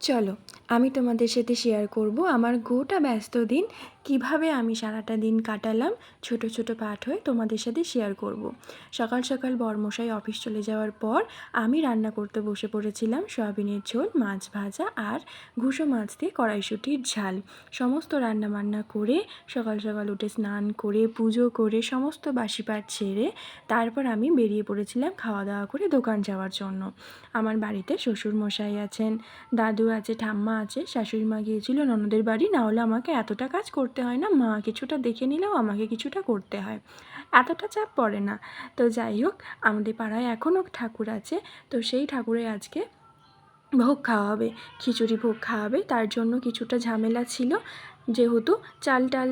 চলো আমি তোমাদের সাথে শেয়ার করব আমার গোটা ব্যস্ত দিন কীভাবে আমি সারাটা দিন কাটালাম ছোট ছোট পাঠ হয়ে তোমাদের সাথে শেয়ার করব। সকাল সকাল বরমশাই অফিস চলে যাওয়ার পর আমি রান্না করতে বসে পড়েছিলাম সয়াবিনের ঝোল, মাছ ভাজা আর ঘুষো মাছ দিয়ে কড়াইশুটির ঝাল সমস্ত রান্না বান্না করে সকাল সকাল উঠে স্নান করে, পুজো করে সমস্ত বাসি পাট ছেড়ে তারপর আমি বেরিয়ে পড়েছিলাম খাওয়া দাওয়া করে দোকান যাওয়ার জন্য আমার বাড়িতে শ্বশুর মশাই আছেন, দাদু আছে, ঠাম্মা আছে, শাশুড়ি মা গিয়েছিল, ননদের বাড়ি, না হলে আমাকে এতটা কাজ করতে হয় না, মা কিছুটা দেখে নিলেও আমাকে কিছুটা করতে হয়। এতটা চাপ পড়ে না। তো যাই হোক, আমাদের পাড়ায় এখনও ঠাকুর আছে। তো সেই ঠাকুরে আজকে ভোগ খাওয়াবে খিচুড়ি ভোগ খাওয়াবে তার জন্য কিছুটা ঝামেলা ছিল। যেহেতু চাল টাল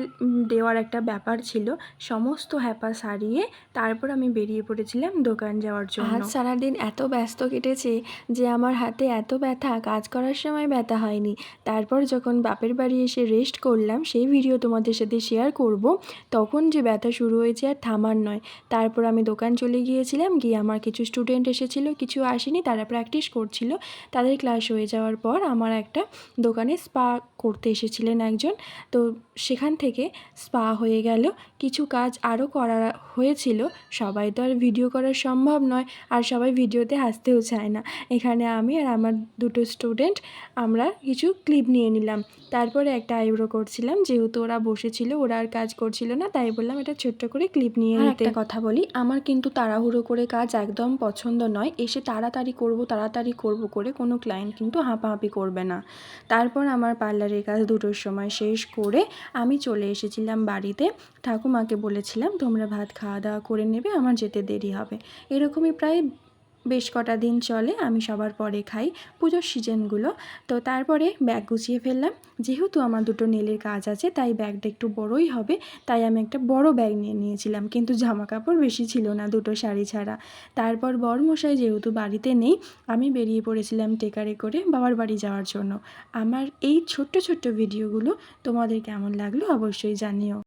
দেওয়ার একটা ব্যাপার ছিল সমস্ত হ্যাপা সারিয়ে তারপর আমি বেরিয়ে পড়েছিলাম দোকান যাওয়ার জন্য। আজ সারাদিন এত ব্যস্ত কেটেছে যে আমার হাতে এত ব্যথা কাজ করার সময় ব্যথা হয়নি। তারপর যখন বাপের বাড়ি এসে রেস্ট করলাম সেই ভিডিও তোমাদের সাথে শেয়ার করব। তখন যে ব্যথা শুরু হয়েছে আর থামার নয়। তারপর আমি দোকান চলে গিয়েছিলাম গিয়ে আমার কিছু স্টুডেন্ট এসেছিল কিছু আসেনি তারা প্র্যাকটিস করছিল। তাদের ক্লাস হয়ে যাওয়ার পর আমার একটা দোকানে স্পা করতে এসেছিলেন একজন। তো সেখান থেকে স্পা হয়ে গেল। কিছু কাজ আরও করা হয়েছিল। সবাই তো আর ভিডিও করা সম্ভব নয় আর সবাই ভিডিওতে হাসতেও চায় না। এখানে আমি আর আমার দুটো স্টুডেন্ট আমরা কিছু ক্লিপ নিয়ে নিলাম। তারপরে একটা আইব্রো করছিলাম যেহেতু ওরা বসেছিল ওরা আর কাজ করছিল না তাই বললাম এটা ছোট্ট করে ক্লিপ নিয়ে নিতে। কথা বলি আমার কিন্তু তাড়াহুড়ো করে কাজ একদম পছন্দ নয়। এসে তাড়াতাড়ি করব তাড়াতাড়ি করব করে কোনো ক্লায়েন্ট কিন্তু হাঁপাহাঁপি করবে না। তারপর আমার পার্লারের কাজ দুটোর সময় শেষ করে আমি চলে এসেছিলাম বাড়িতে। ঠাকুমাকে বলেছিলাম, তোমরা ভাত খাওয়া দাওয়া করে নেবে, আমার যেতে দেরি হবে। এরকমই প্রায় বেশ কটা দিন চলে, আমি সবার পরে খাই পুজোর সিজনগুলো। তো তারপরে ব্যাগ গুছিয়ে ফেললাম। যেহেতু আমার দুটো নেলের কাজ আছে, তাই ব্যাগটা একটু বড়ই হবে, তাই আমি একটা বড় ব্যাগ নিয়ে নিয়েছিলাম। কিন্তু জামা কাপড় বেশি ছিল না দুটো শাড়ি ছাড়া। তারপর বরমশাই যেহেতু বাড়িতে নেই, আমি বেরিয়ে পড়েছিলাম টেকারে করে বাবার বাড়ি যাওয়ার জন্য। আমার এই ছোট্ট ছোট্ট ভিডিওগুলো তোমাদের কেমন লাগল অবশ্যই জানিও।